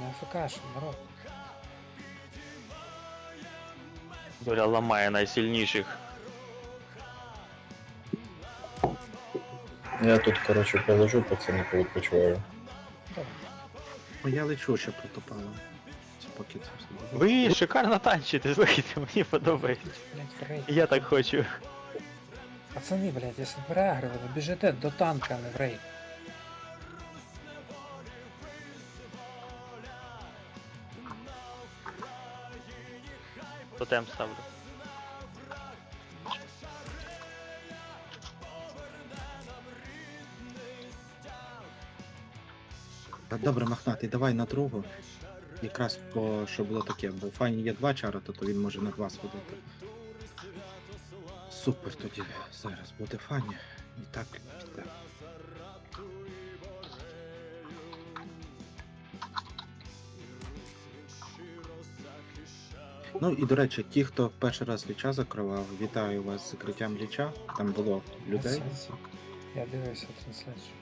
не АФК, народ. Доля ламає найсильніших. Я тут, коротше, положу, пацани, повідпочиваю. Добре. О, я лечу ще протопало. Поки це все. Ви шикарно танчите, слухайте, мені подобається. Блять, рейд. Я так хочу. Пацани, блять, якщо переагрили, ви біжите до танка, а не в рейд. Тотем ставлю. Та Добре, мохнатий, давай на другу. Якраз по що було таке, бо файні є два чара, то, то він може на два сходити. Супер тоді зараз буде фані. І так піде. Ну і до речі, ті, хто перший раз ліча закривав, вітаю вас з закриттям ліча. Там було людей. Я дивився трансляцію.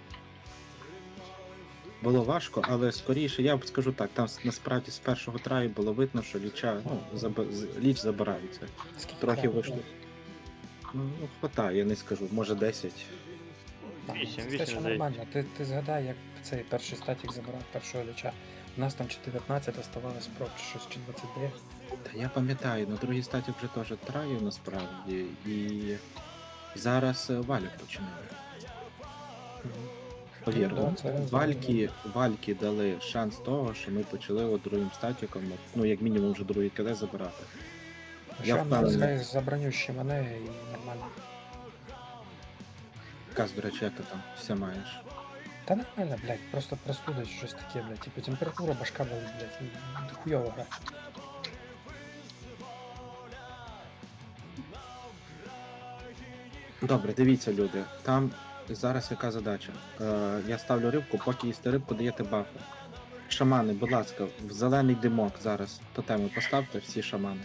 Було важко, але скоріше, я б скажу так, там насправді з першого траю було видно, що ліча, ну, заб... ліч забирається. Скільки Трохи там? вийшло. Ну, хватає, я не скажу, може 10. Так, Вісім, це вісім, ще нормально. Ти, ти згадай, як цей перший статік забирав першого ліча. У нас там чи 19 оставалось проб, чи щось, чи 29. Та я пам'ятаю, на другій статі вже теж траю насправді, і зараз е, валік починає. Повір, Ну, да, це вальки, вальки дали шанс того, що ми почали от другим статіком, от, ну як мінімум вже другий КД забирати. Я Ще впевнений. хай забронющі мене і нормально. Каз, до речі, як ти там все маєш? Та нормально, блядь, просто простуда щось таке, блядь. Типу температура башка болить, блядь, і гра. Добре, дивіться, люди. Там зараз яка задача? Е, я ставлю рибку, поки їсти рибку, даєте бафи. Шамани, будь ласка, в зелений димок зараз тотеми поставте, всі шамани.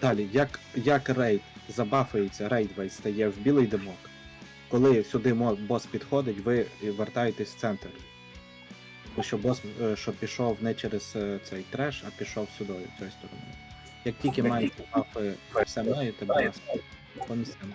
Далі, як, як рейд забафується, рейд весь стає в білий димок. Коли сюди бос підходить, ви вертаєтесь в центр. Бо що бос е, що пішов не через е, цей треш, а пішов сюди, цією стороною. Як тільки маєте бафи, все маєте, будь ласка, понесемо.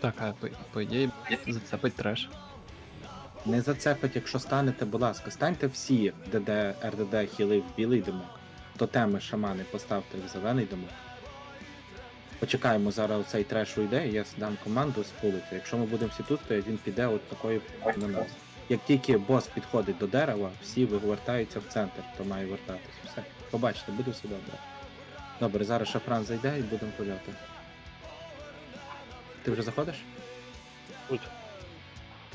Так, а по, по ідеї зацепить треш. Не зацепить, якщо станете, будь ласка, станьте всі ДД, РДД, хіли в білий димок. Тотеми шамани поставте в зелений димок. Почекаємо, зараз оцей треш уйде, і я дам команду спулити. Якщо ми будемо всі тут, то він піде от такою на нас. Як тільки бос підходить до дерева, всі вивертаються в центр, то має вертатись. Все. Побачите, буде все добре. Добре, зараз шафран зайде і будемо пуляти. Ти вже заходиш? Тут.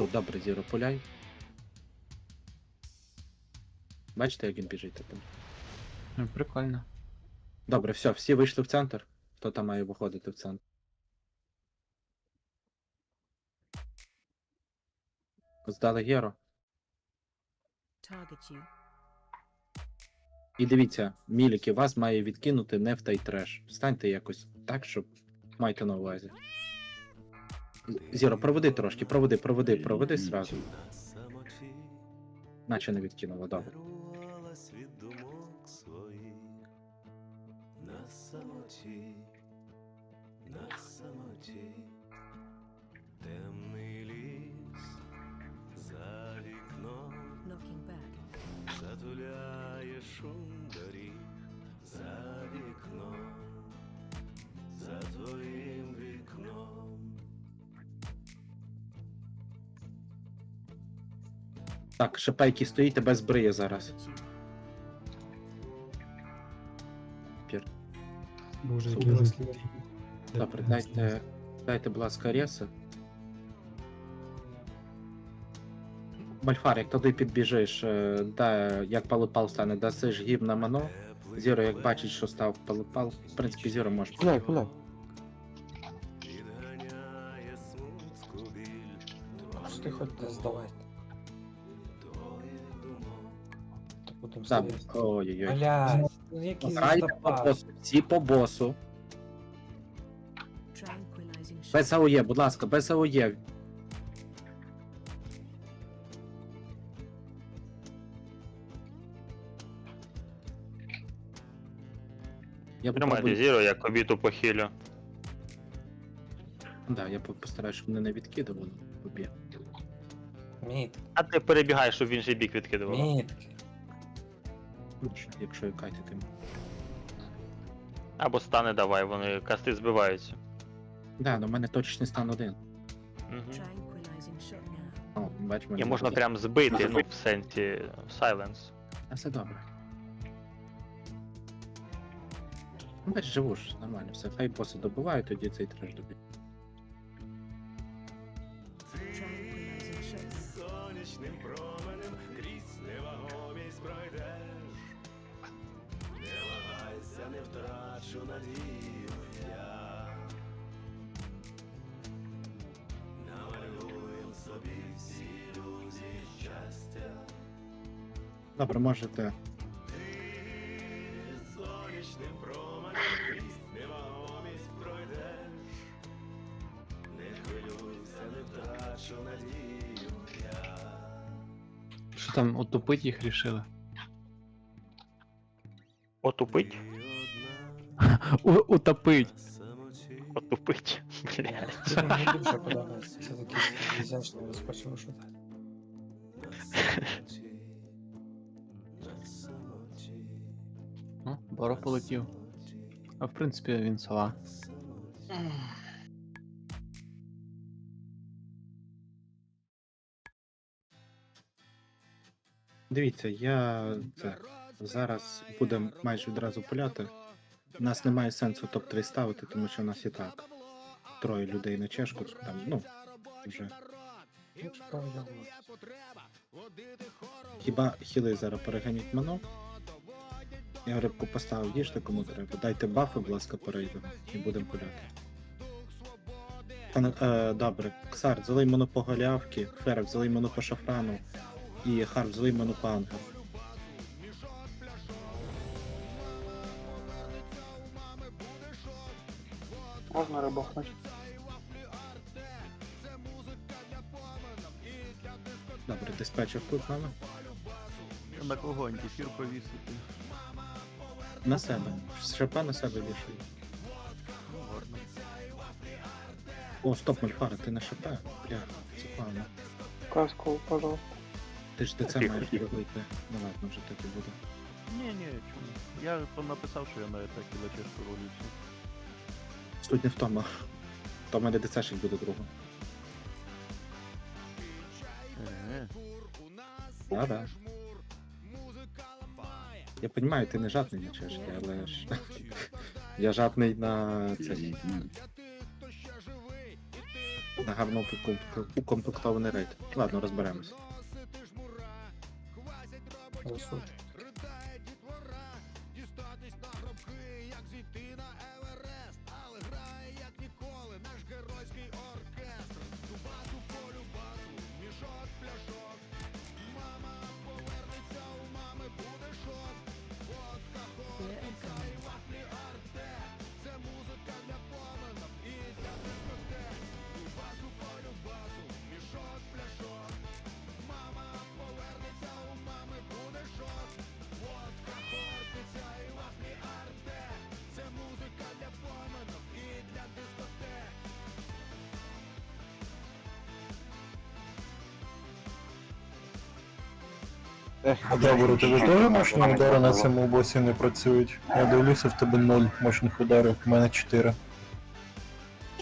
Добре, Зіро, пуляй. Бачите, як він біжить там? Ну, Прикольно. Добре, все, всі вийшли в центр. Хто там має виходити в центр? Здали Геро. І дивіться, міліки вас має відкинути не в той треш. Станьте якось так, щоб майте на увазі. Зіро, проведи трошки, проведи, проведи, проведи сразу. Наче не відкинуло, добре. Так, шипейки стоїте без бриє зараз. Пір. Боже, Супер. який розлітий. Добре, дайте, дайте, будь ласка, реси. Мальфар, як туди підбіжиш, е, да, як палипал стане, дасиш гіб на мано. Зіро, як бачить, що став палипал, в принципі, Зіро може. Пуляй. Відганяє смутку хоч не Ой-ой-ой. Блядь, ну який Грайте по босу. Всі по босу. Tranquilizing shot. Без АОЄ, будь ласка, без АОЄ. Я Тримайте попробую... зіро, я кобіту похилю. Да, я по- постараюсь, щоб мене не відкидували. Побіг. Мітки, А ти перебігаєш, щоб в інший бік відкидував. мітки. Якщо і кайтити. Або стане давай, вони касти збиваються. Да, но в мене точечний стан один. Угу. О, бач, мене І можна буде. прям збити, ну, в сенсі сайленс. А все добре. Ну, бач, живу ж, нормально, все. Хай боси добувають, тоді цей треш доб'є. Сонячним променем не втрачу надію я. Намалюєм собі всі ілюзії щастя. Добре, можете. Сонячним променем крізь невагомість пройдеш. Не хвилюйся, не втрачу надію я. Що там, утопить їх рішили? Отупить? У, утопить! Отупить. Блядь. Це мені дуже подобається. Це такий розпочав. Ну, Боро полетів. А в принципі він сова. Дивіться, я це зараз будемо майже відразу пуляти. У нас немає сенсу топ-3 ставити, тому що у нас і так троє людей на чешку, там, ну, вже. Хіба хіли зараз переганять мано? Я рибку поставив, їжте кому треба. Дайте бафи, будь ласка, перейдемо і будемо пуляти. Пане, е, добре, Ксар, залий мене по голявки, Ферек, залий мене по шафрану і Харп, залий мене по ангелу. Можна рибахнути. Добре, диспетчер тут з нами. На кого антифір повісити? На себе. Шипа на себе вішає. О, стоп, Мальфара, ти на ШП? Бля, це погано. Каску, пожалуйста. Ти ж ДЦ Тихо, маєш тихо. робити. Ну ладно, вже так і буде. Ні, ні, чому? Я написав, що я на атакі лечешку ролю. Суть не в тому. То в мене ДЦшик буде другом. Да, да. Я розумію, ти не жадний на чешки, але ж. Я жадний на цей. На гарно укомплектований рейд. Ладно, розберемось. Добре, тебе теж мощні удари на цьому босі не працюють. Я дивлюся, в тебе 0 мощних ударів, в мене 4.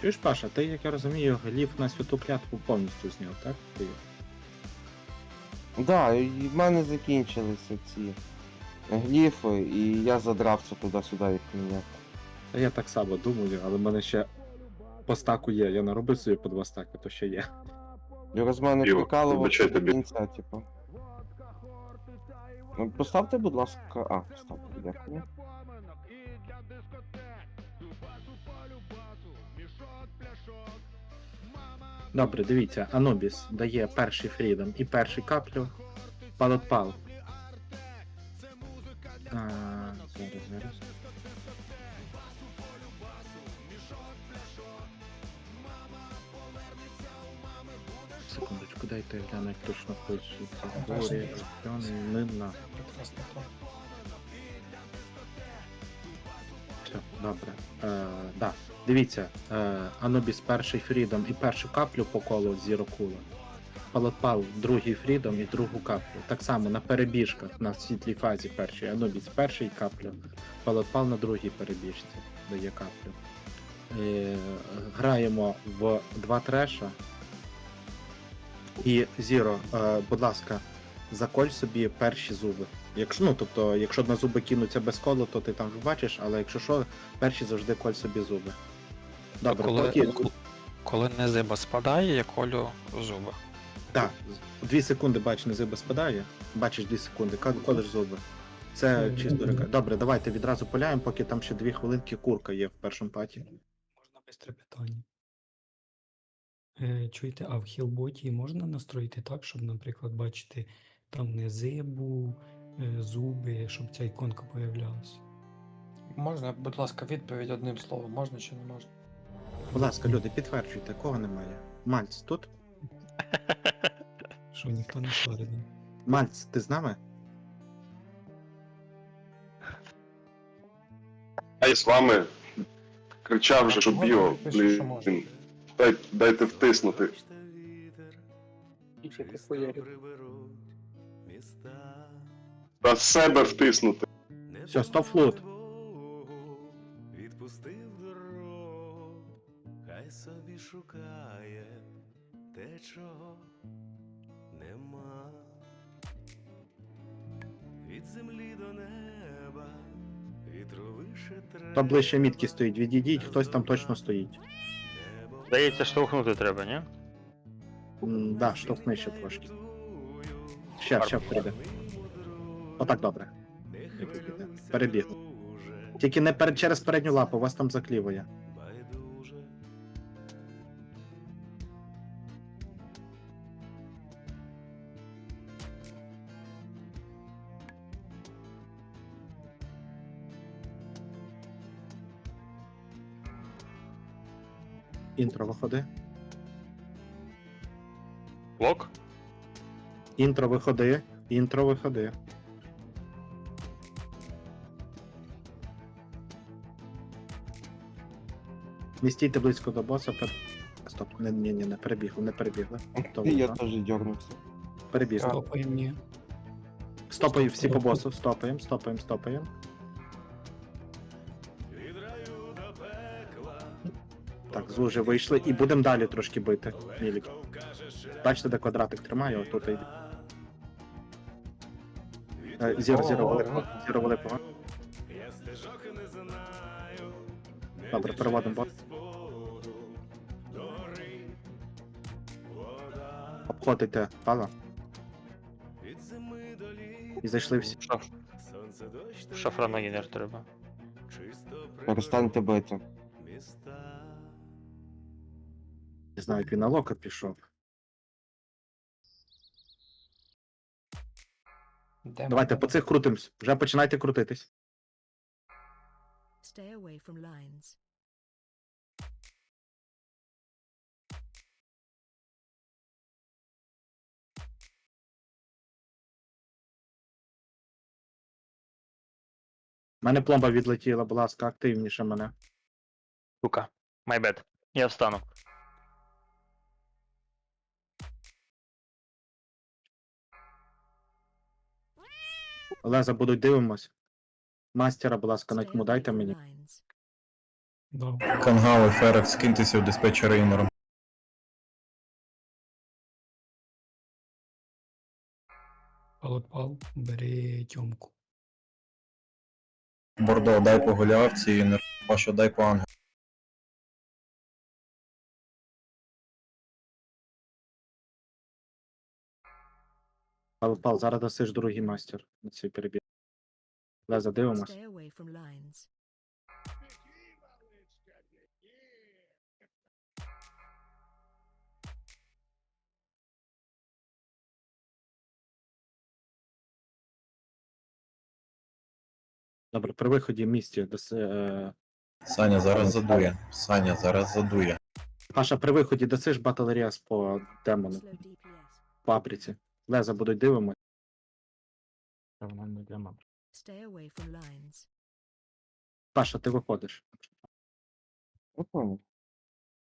Чуєш, Паша, ти, як я розумію, гліф на святу клятву повністю зняв, так? Ти... Да, і в мене закінчилися ці гліфи, і я задрав це туди-сюди як міняти. Та я так само думаю, але в мене ще по стаку є. Я наробив собі по два стаки, то ще є. Юра з мене Юр, прикалував вибачай до тобі. кінця, типу. Ну, поставте, будь ласка. А, поставте, дякую. Добре, дивіться, Анубіс дає перший фрідом і перший каплю. Палотпал. А, зараз, зараз. Дайте я гляну, як точно Нина. Прекрасно то. Все, добре. Е, да. Дивіться, е, Анубіс перший фрідом і першу каплю по колу зірокула. Палатпал другий фрідом і другу каплю. Так само на перебіжках на світлій фазі першій. Анубіс перший каплю. Палатпал на другій перебіжці дає каплю. Е, граємо в два треша. І Зіро, е, будь ласка, заколь собі перші зуби. Якщо, ну, тобто, якщо на зуби кинуться без колу, то ти там бачиш, але якщо що, перші завжди коль собі зуби. Добре, коли, поки. коли- незиба спадає, я колю зуби. Так, дві секунди бачиш, не зуби спадає. Бачиш дві секунди, колиш зуби. Це чисто река. Добре, давайте відразу поляємо, поки там ще дві хвилинки курка є в першому паті. Можна бистре питання. Е, чуєте, а в хілботі можна настроїти так, щоб, наприклад, бачити там не зибу, е, зуби, щоб ця іконка появлялася? Можна, будь ласка, відповідь одним словом, можна чи не можна? Будь ласка, люди, підтверджуйте, кого немає. Мальц тут? Що ніхто не шарить. Мальц, ти з нами? Я з вами кричав вже, що Можна, біо, пише, що можна. Дай, дайте втиснути. Та себе втиснути. Все, стоп флут. Відпустив дорогу, хай собі шукає те, чого нема. Від землі до неба, вітру вище треба. Хто ближче мітки стоїть, відійдіть, хтось там точно стоїть. Здається, штовхнути треба, ні? М, Да, штовхни ще трошки. Ще, ще прийде. Отак добре. Перебіг. Тільки не перед через передню лапу, у вас там заклівує. Інтро виходи. Лок? Інтро виходи. Інтро виходи. Не стійте близько до боса. Пер... Стоп, не, ні, ні, не перебігли, не перебігли. То Я теж дернувся. Перебігли. Стопаємо, ні. Стопаємо всі по босу, стопаємо, стопаємо, стопаємо. З уже вийшли і будемо далі трошки бити. Мілік. Бачите, де квадратик тримає, отут йде. Зіро, зіро, великого. Зіро великого. Не знаю. Добре, переводимо бот. Обходите пала і зайшли всі. Шаф... Та Шафраногінер треба. Перестаньте бити. Не знаю, як він на лока пішов. Де ми? Давайте по цих крутимось. Вже починайте крутитись. Stay away from lines. У мене пломба відлетіла, будь ласка, активніше мене. Сука. My bad. Я встану. Леза будуть дивимось. Мастера, будь ласка, на тьму дайте мені. lines. Да. Кангали, Ферекс, скиньтеся в диспетчера інером. Палотпал, бери тьомку. Бордо, дай по голіавці, інер. Паша, дай по ангелу. Пал, пал, зараз досиш другий мастер на цей перебіг. Леза, дивимось. Stay away from lines. Добре, при виході в місті до е, Саня зараз задує. Саня зараз задує. Паша, при виході досиш баталеріас по демону, Slow DPS. по апріці. Леза будуть дивимось. Stay away from lines. Паша, ти виходиш.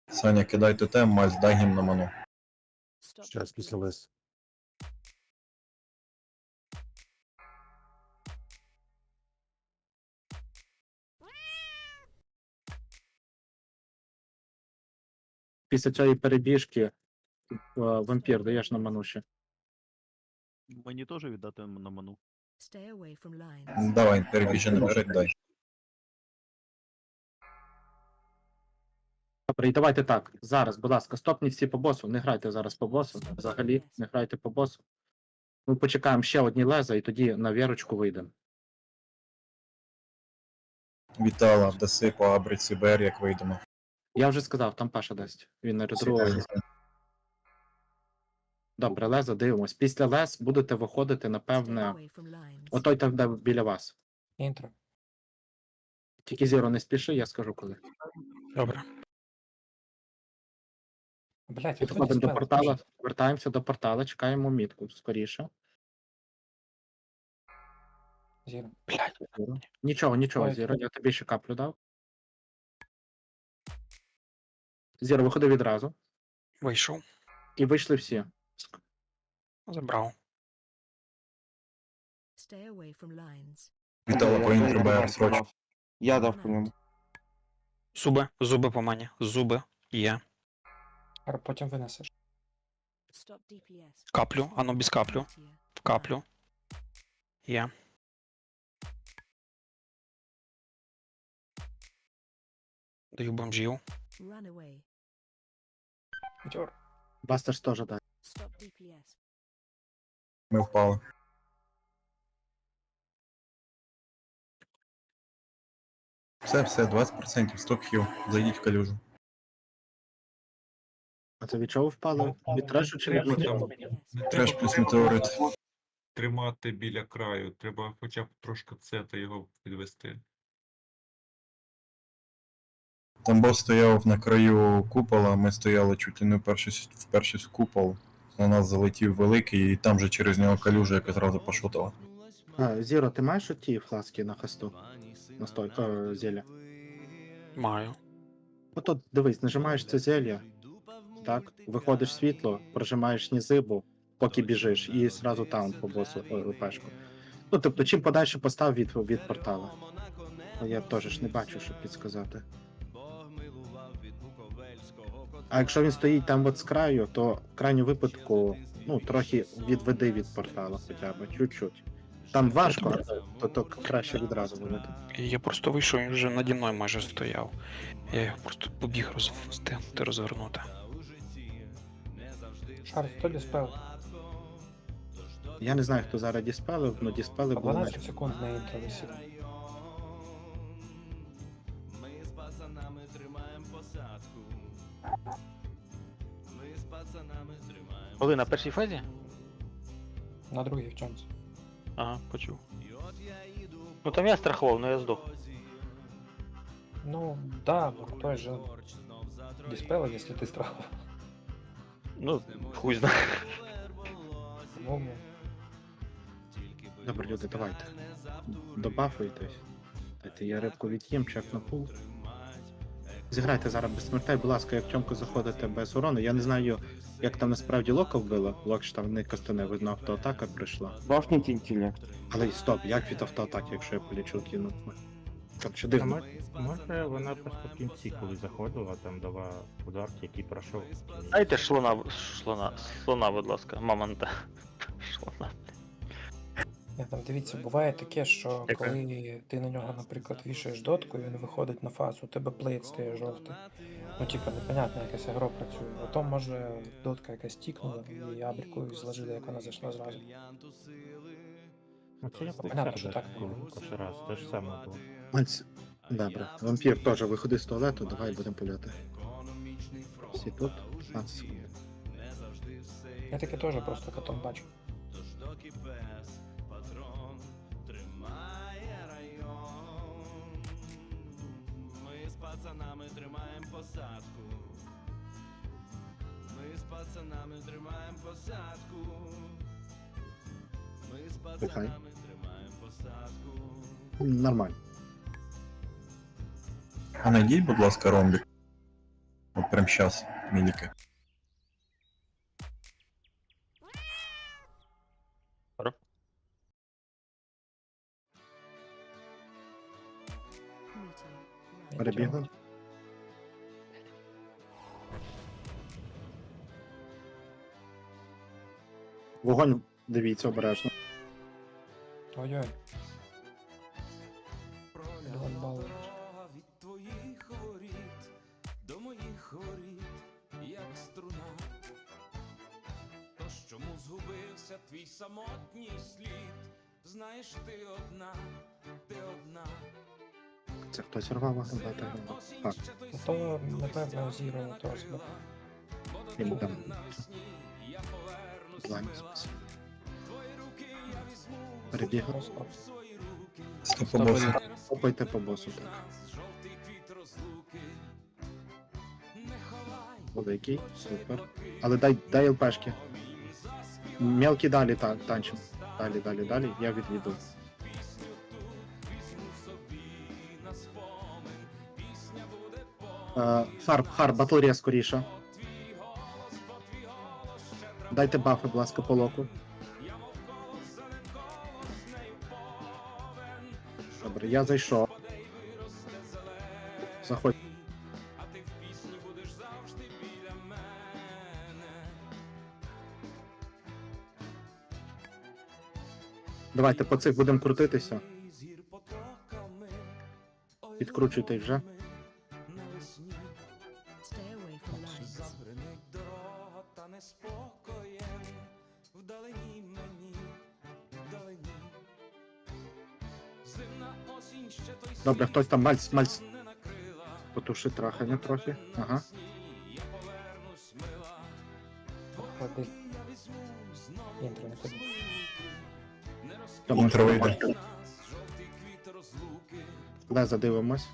Саня, кидай тотем, Мальс, дай гімн на ману. Stop Зараз після лес. Після цієї перебіжки е, вампір даєш на мануші. Мені теж віддати на ману. Stay away from lines. Давай, перебіжи наперед, дай. Добре, і давайте так. Зараз, будь ласка, стопніть всі по босу. Не грайте зараз по босу. Взагалі, не грайте по босу. Ми почекаємо ще одні леза і тоді на вірочку вийдемо. Вітала, даси по Абриці БР, як вийдемо. Я вже сказав, там Паша дасть. Він на редру. Добре, леза дивимось. Після лез будете виходити, напевне, отой там, де біля вас. Інтро. Тільки Зіро не спіши, я скажу коли. Добре. Блять, Підходимо до портала, вертаємося до портала, чекаємо мітку скоріше. Зіро. Блядь. Нічого, нічого, Ой, Зіро, я тобі ще каплю дав. Зіро, виходи відразу. Вийшов. І вийшли всі. Забрав. Stay away from lines. Вітала по БР, Я срочно. дав. Я дав по ньому. Зуби, зуби по мені. Зуби. Є. А Потім винесеш. Stop DPS. Каплю, ану без каплю. В каплю. Є. Даю бомжів. Run away. Бастерс теж дай. Stop DPS. Ми впали. Все, все, 20%, стоп хіл. Зайдіть в калюжу. А це від чого впали? Від трешу чи від Треба метеору? Треш плюс метеорит. Тримати біля краю, треба хоча б трошки це та його підвести. Там бос стояв на краю купола, ми стояли чуть ли не в перший, в перший купол. На нас залетів великий, і там же через нього калюжа, яка зразу пошутала. А, Зіро, ти маєш оті фласки на хасту? Настой, е, зілля. Маю. Ото дивись, нажимаєш це зілля, так, виходиш світло, прожимаєш нізибу, поки біжиш, і зразу таун по босу о, пешку. Ну, тобто, чим подальше постав від, від портала. Я теж ж не бачу, щоб підсказати. А якщо він стоїть там от з краю, то в крайню випадку, ну, трохи відведи від портала хоча б, чуть-чуть. Там важко, то, то краще відразу виведи. Я просто вийшов, він вже наді мною майже стояв. Я його просто побіг розвстигнути, розвернути. Шар, хто диспел? Я не знаю, хто зараз діспелив, але діспели По були 12 секунд на інтро висів. Коли на першій фазі? На другій в чомусь. Ага, почув. Ну там я страхував, але я здох. Ну, да, ну той же диспел, якщо ти страхував. Ну, хуй знає. По-моєму, Добре, люди, давайте. Добафуйтесь. Дайте я рибку від'їм, чек на пул. Зіграйте зараз без смертей, будь ласка, як чомку заходите без урону. Я не знаю, як там насправді лока вбило. Лок ж там не костане, видно, автоатака прийшла. Башніть інтелект. Але стоп, як від автоатаки, якщо я полічу кинув? Короче, дивно. Може вона просто в кінці, коли заходила, там дала удар, який пройшов. Дайте шлона, шлона, слона, будь ласка, мамонта. Шлона. Я там дивіться, буває таке, що коли ти на нього, наприклад, вішаєш дотку, і він виходить на фазу, у тебе плейт стає жовтий. Ну, типа, непонятно, якась агро працює. Потім може дотка якась тікнула, і абрику зложили, як вона зайшла зразу. Ну, це я Понятно, що так. Перший раз, те ж саме було. Ось. Добре. Вампір теж виходи з туалету, давай будемо пуляти. Всі тут? 15 секунд. Я таке теж просто потім бачу. Посадку. Ми з пацанами тримаємо посадку. Ми з пацанами тримаємо посадку. Нормально. А найдіть, будь ласка, ромбік. От прям щас. Meteor. Перебігли. Вогонь, дивіться обережно. Ой-ой. Дорога від твоїх воріт до моїх воріт, як струна. Тож чому згубився твій самотній слід? Знаєш, ти одна, ти одна. Це хтось рвав виглядати. Так, Ну, То, напевно, зіро себе. йому там. Ладно, Перебігли. Стоп, по босу. Попайте по босу, так. Великий, супер. Але дай, дай ЛПшки. Мелкі далі та, танчим. Далі, далі, далі. Я відведу. Е, Харп, харп, батлерія скоріше. Дайте бафи, будь ласка, по локу. Добре, я зайшов. Заходь. Давайте по цих будемо крутитися. Підкручуйте вже. Stay away from lines. Забринить дорога та неспокоєм. Вдалині мені, вдалині. Зимна осінь ще той Добре, хтось там мальц, мальц. Потуши трохи, не трохи. Ага. Я повернусь, мила. Ходи. Інтро не ходи. Добре, Інтро вийде. Жовтий квіт розлуки. Леза дивимось.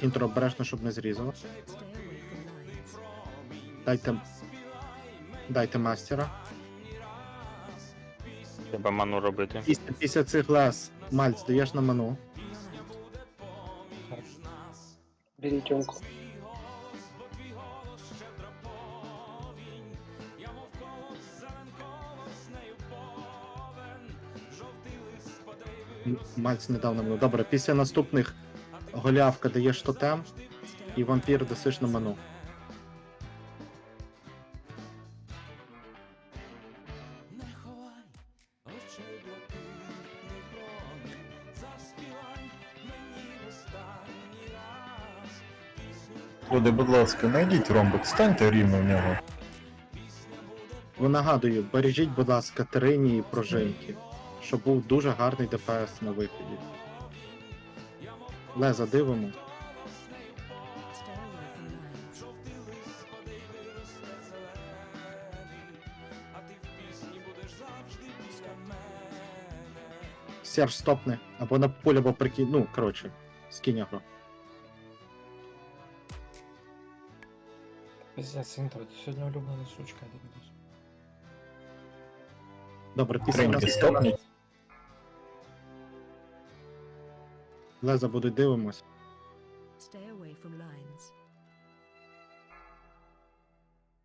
Інтро обережно, щоб не зрізало. Дайте. Дайте мастера. Треба ману робити. Після, після цих лез мальц даєш на ману. Беріть. М- Мальц не дав на ману. Добре, після наступних голявка даєш тотем і вампір дасиш на ману. Люди, будь ласка, найдіть ромбик, станьте рівно в нього. Ви нагадую, бережіть, будь ласка, Терині і пружинки, щоб був дуже гарний ДПС на виході. Леза дивимо. Серж стопне. Або на полі, або прикинь. Ну, коротше, скинь його. Пиздец, інтро. Ти сьогодні улюблена сучка, я дивлюсь. Добре, після Треньки нас стопніть. Леза будуть дивимось. Stay away from lines.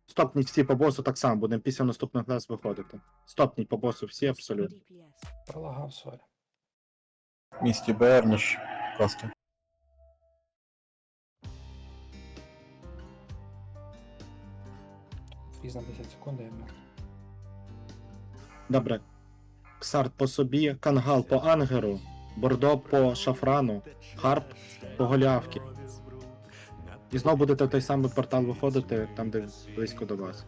Стопніть всі по босу так само, будемо після наступних лез виходити. Стопніть по босу всі абсолютно. DPS. Пролагав, сорі. В місті Берніш. Каски. Фріз на 10 секунд, я мертв. Добре. Ксарт по собі, кангал по ангеру, бордо по шафрану, харп по голявки. І знов будете в той самий портал виходити, там де близько до вас.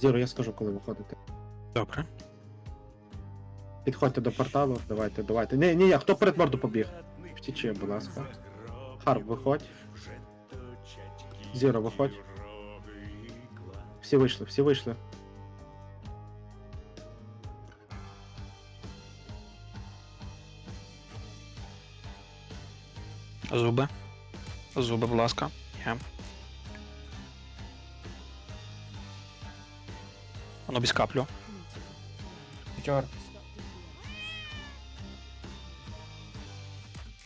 Зіро, я скажу, коли виходите. Добре. Підходьте до порталу, давайте, давайте. Ні, ні, хто перед морду побіг? Втіче, будь ласка. Харп, виходь. Зіро, виходь все вийшли, все вийшли. Зуби. Зуби, будь ласка. Є. Воно ну, без каплю. Печор.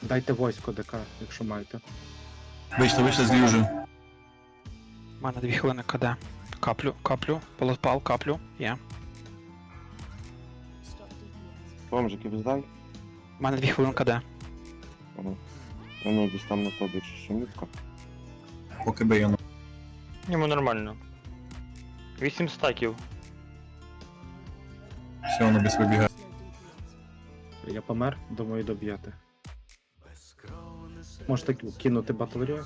Дайте войско, ДК, якщо маєте. Вийшли, вийшли з ліжу. У мене дві хвилини КД. Каплю, каплю, полотпал, каплю. Є. Бомжиків здай. У мене дві хвилини КД. Вони десь там на тобі шумітка. Поки би я Йому нормально. 8 стаків. все воно без вибігає. Я помер, думаю, доб'єте. Можете кинути батлерію.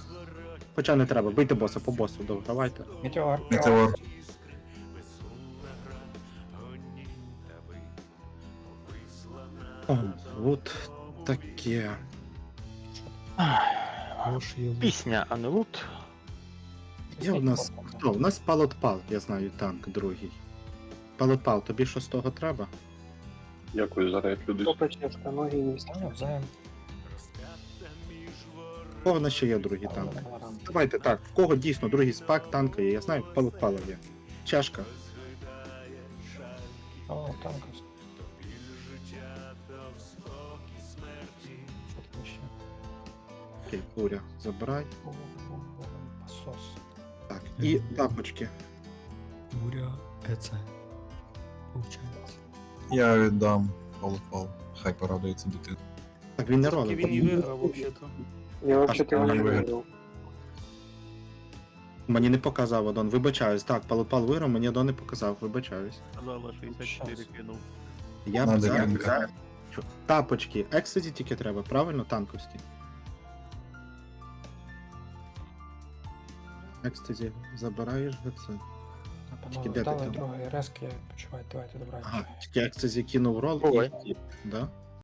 Хоча не треба, бийте боса по босу, добре, давайте. Метеор. Метеор. О, от таке. Пісня, а не лут. Є у нас. Хто? У нас палотпал, я знаю, танк другий. Палотпал, тобі що з того треба? Дякую, зараз як люди. Топочечка, ноги є. Взаєм. У кого в нас ще є другий танк? Давайте так, в кого дійсно другий спак танка є, я знаю, палотпала є. Чашка. О, ще? Окей, куря, забирай. Пасос. Так, і тапочки. Буря ЕЦ. Получається. Я віддам полупал. Хай порадується дитина. Так він не ролик. Він і виграв, взагалі-то. Я взагалі його не виграв? виграв. Мені не показав Адон, вибачаюсь. Так, палопал виграв, мені Адон не показав, вибачаюсь. Сказала 64 кинув. Я б Надо зараз. Що? Тапочки, екстазі тільки треба, правильно, танковські. Екстазі, забираєш ГЦ. Тільки де Панове, ти дали там? рески, почувайте, давайте добра. Ага, тільки екстазі кинув рол Ой. і. Да?